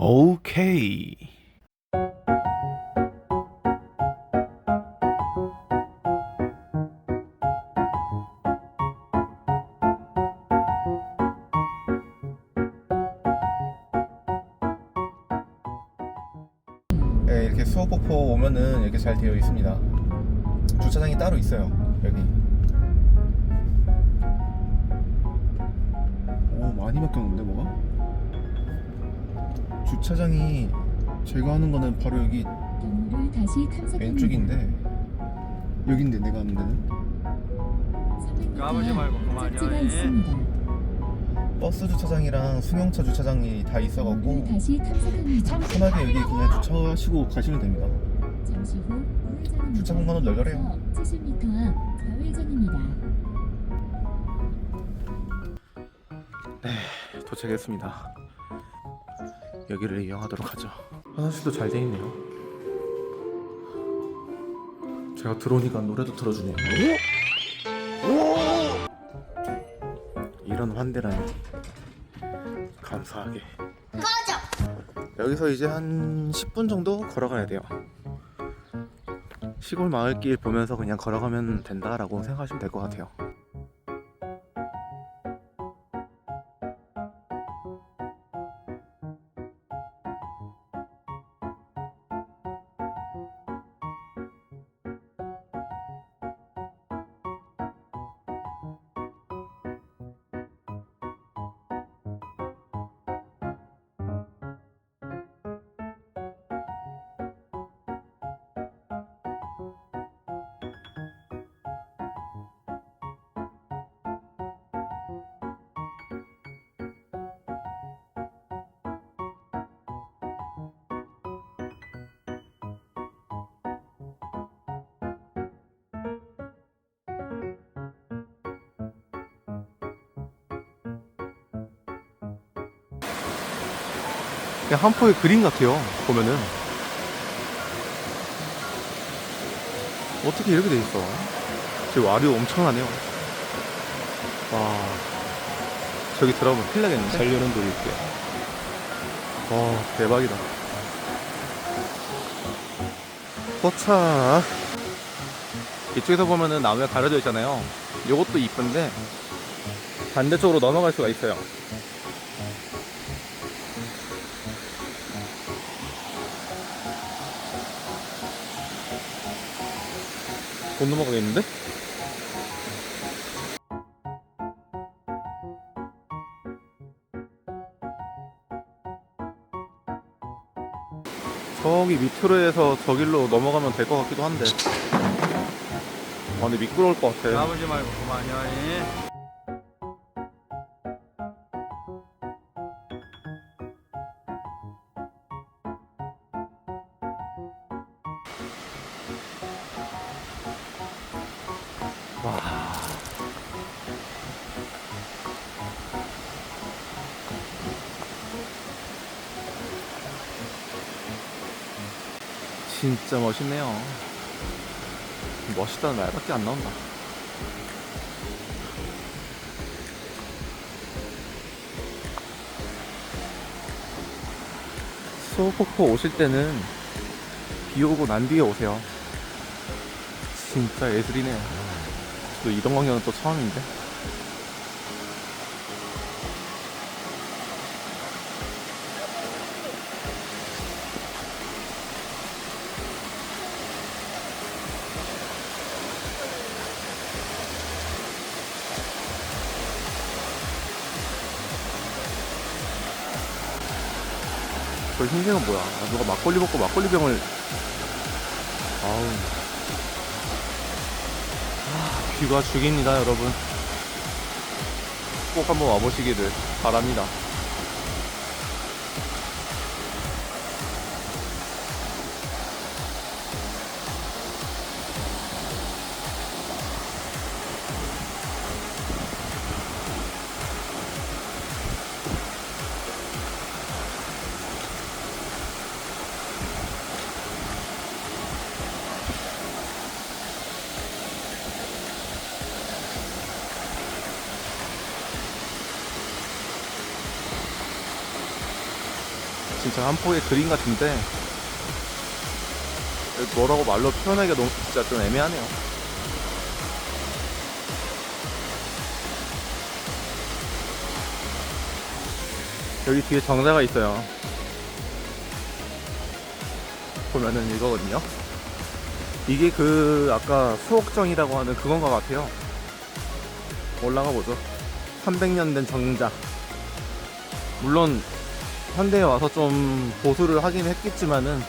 오케이. 네, 이렇게 수호폭포 오면은 이렇게 잘 되어 있습니다. 주차장이 따로 있어요. 여기. 오, 많이 바뀌었는데 뭐가? 주차장이 제가 하는 거는 바로 여기 경로를 다시 탐색합니다. 왼쪽인데 여긴데 내가 하는 데는 까불지 말고 가. 있습니다. 버스 주차장이랑 승용차 주차장이 다 경로를 있어갖고 다시 탐색합니다. 편하게 여기 그냥 주차하시고 가시면 됩니다. 잠시 후 우회전입니다. 주차 공간은 널널해요. 70m 앞 좌회전입니다. 도착했습니다. 여기를 이용하도록 하죠. 화장실도 잘 돼 있네요. 제가 들어오니까 노래도 틀어주네요. 이런 환대라니 감사하게. 여기서 이제 한 10분 정도 걸어가야 돼요. 시골 마을길 보면서 그냥 걸어가면 된다라고 생각하시면 될 것 같아요. 그냥 한 포의 그림 같아요. 보면은 어떻게 이렇게 돼 있어? 저 와류 엄청나네요. 와 저기 들어가면 큰일 나겠는데? 살려는 돌이 있게. 와 대박이다. 포착. 이쪽에서 보면은 나무에 가려져 있잖아요. 이것도 이쁜데 반대쪽으로 넘어갈 수가 있어요. 못 넘어가겠는데? 저기 밑으로 해서 저 길로 넘어가면 될 것 같기도 한데. 아 근데 미끄러울 것 같아. 까불지 말고 그만이 진짜 멋있네요. 멋있다는 말밖에 안 나온다. 수호폭포 오실 때는 비 오고 난 뒤에 오세요. 진짜 예술이네요 저도 이동 광경은 또 처음인데 저 흰색은 뭐야? 아, 누가 막걸리 먹고 막걸리 병을. 아우. 뷰가 죽입니다 여러분. 꼭 한번 와보시기를 바랍니다 진짜 한 폭의 그림 같은데 뭐라고 말로 표현하기가 너무 진짜 좀 애매하네요. 여기 뒤에 정자가 있어요. 보면은 이거거든요. 이게 그 아까 수옥정이라고 하는 그건가 같아요. 올라가 보죠. 300년 된 정자. 물론 현대에 와서 좀 보수를 하긴 했겠지만은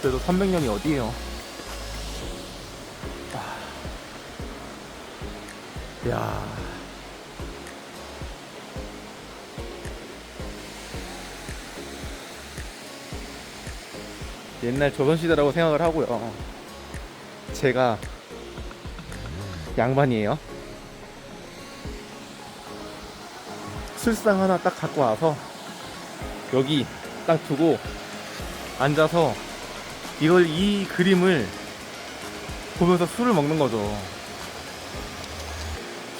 그래도 300년이 어디에요? 아. 야. 옛날 조선시대라고 생각을 하고요. 제가 양반이에요. 술상 하나 딱 갖고 와서 여기 딱 두고 앉아서 이걸 이 그림을 보면서 술을 먹는 거죠.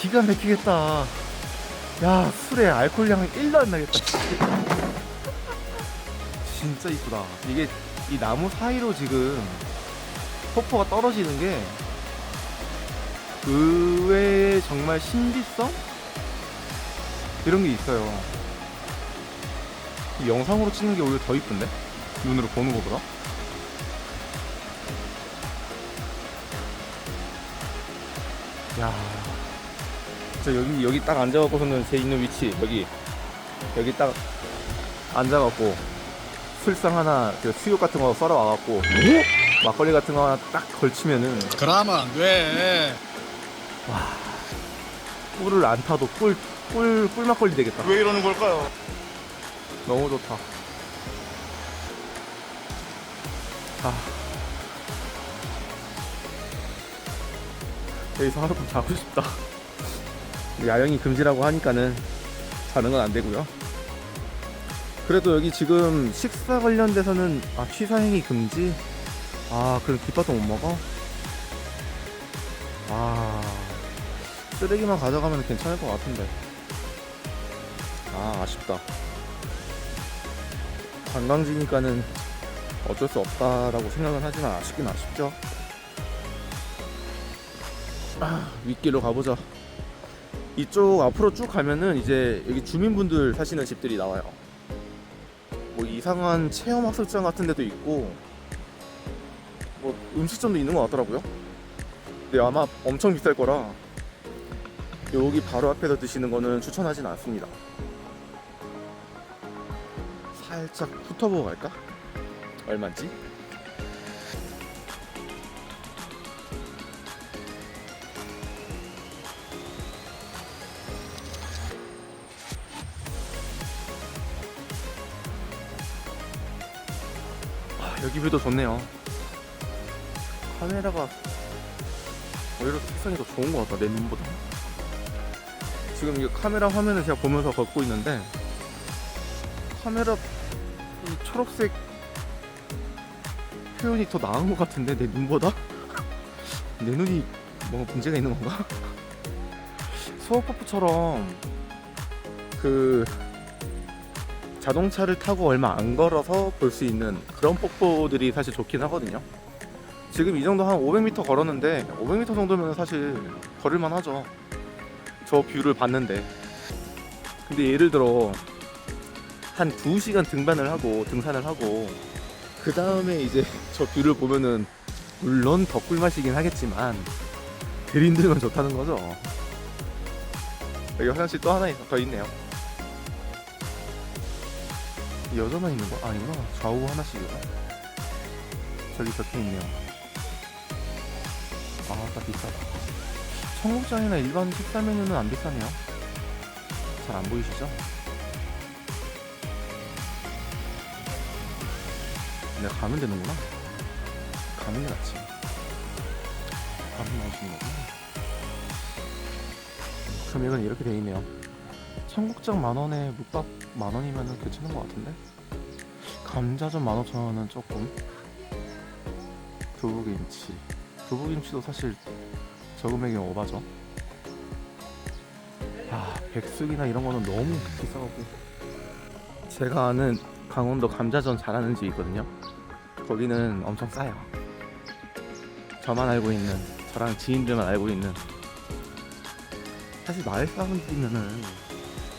기가 막히겠다. 야, 술에 알코올 향이 1도 안 나겠다. 진짜 이쁘다. 이게 이 나무 사이로 지금 폭포가 떨어지는 게 의외의 정말 신비성? 이런 게 있어요. 이 영상으로 찍는 게 오히려 더 이쁜데? 눈으로 보는 것보다? 야, 진짜 여기 여기 딱 앉아갖고서는 제 있는 위치 여기 여기 딱 앉아갖고 술상 하나 그 수육 같은 거 썰어 와갖고 막걸리 같은 거 하나 딱 걸치면은 그러면 안 돼. 꿀을 안 타도 꿀, 꿀, 꿀 막걸리 되겠다. 왜 이러는 걸까요? 너무 좋다. 아. 여기서 하룻밤 자고 싶다. 야영이 금지라고 하니까는 자는 건 안 되고요. 그래도 여기 지금 식사 관련돼서는 아 취사행위 금지. 아 그럼 깃밥도 못 먹어? 아 쓰레기만 가져가면 괜찮을 것 같은데. 아 아쉽다. 관광지니까는 어쩔 수 없다라고 생각은 하지만 아쉽긴 아쉽죠. 아, 윗길로 가보자. 이쪽 앞으로 쭉 가면은 이제 여기 주민분들 사시는 집들이 나와요. 뭐 이상한 체험 학습장 같은 데도 있고 뭐 음식점도 있는 것 같더라고요. 근데 아마 엄청 비쌀 거라 여기 바로 앞에서 드시는 거는 추천하진 않습니다. 살짝 훑어보고 갈까? 얼마인지? 아, 여기 뷰도 좋네요. 카메라가 오히려 색상이 더 좋은 것 같다, 내 눈보다. 지금 이 카메라 화면을 제가 보면서 걷고 있는데, 카메라 이 초록색 표현이 더 나은 것 같은데 내 눈보다 내 눈이 뭔가 문제가 있는 건가? 수어퍼프처럼 그 자동차를 타고 얼마 안 걸어서 볼 수 있는 그런 폭포들이 사실 좋긴 하거든요. 지금 이 정도 한 500m 걸었는데 500m 정도면 사실 걸을만 하죠. 저 뷰를 봤는데. 근데 예를 들어 한 2시간 등반을 하고 등산을 하고. 그 다음에 이제 저 뷰를 보면은 물론 더 꿀맛이긴 하겠지만 들인들면 좋다는 거죠. 여기 화장실 또 하나 있- 더 있네요. 여자만 있는 거? 아니구나 좌우 하나씩이구나 저기 적혀 있네요. 아따 비싸다. 청국장이나 일반 식사 메뉴는 안 비싸네요. 잘 안 보이시죠? 내가 가면 되는구나. 가는 게 낫지. 가면 나오시는 거구나. 금액은 이렇게 돼 있네요. 청국장 만 원에 묵밥 만 원이면 괜찮은 것 같은데? 감자전 만 오천 원은 조금. 두부김치. 두부김치도 사실 저 금액이 오바죠. 아, 백숙이나 이런 거는 너무 비싸고 제가 아는 강원도 감자전 잘하는 집 있거든요. 거기는 엄청 싸요. 저만 알고 있는, 저랑 지인들만 알고 있는. 사실 마을 사람들이면은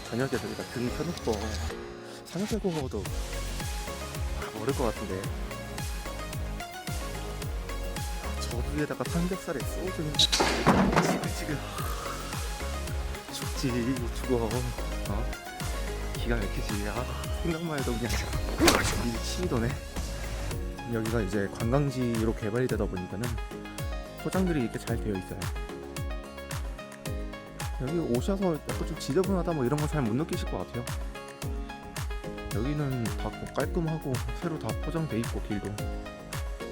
저녁에 저기다 등 펴놓고 아, 모를 것 같은데. 저 위에다가 삼겹살에 소주는 지글지글 죽지 죽어 어? 기가 막히지 아 생각만 해도 그냥 미치 도네 여기가 이제 관광지로 개발이 되다 보니까는 포장들이 이렇게 잘 되어 있어요. 여기 오셔서 약간 좀 지저분하다 뭐 이런 거 잘 못 느끼실 것 같아요. 여기는 다뭐 깔끔하고 새로 다 포장돼 있고 길도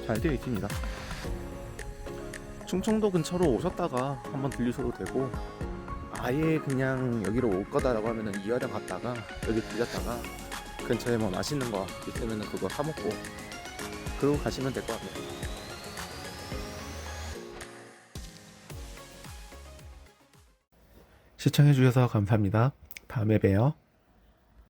잘 되어 있습니다. 충청도 근처로 오셨다가 한번 들리셔도 되고 아예 그냥 여기로 올 거다라고 하면은 이화령 갔다가 여기 들렸다가 근처에 뭐 맛있는 거 있으면은 그거 사 먹고 그러고 가시면 될 것 같네요. 시청해주셔서 감사합니다. 다음에 봬요.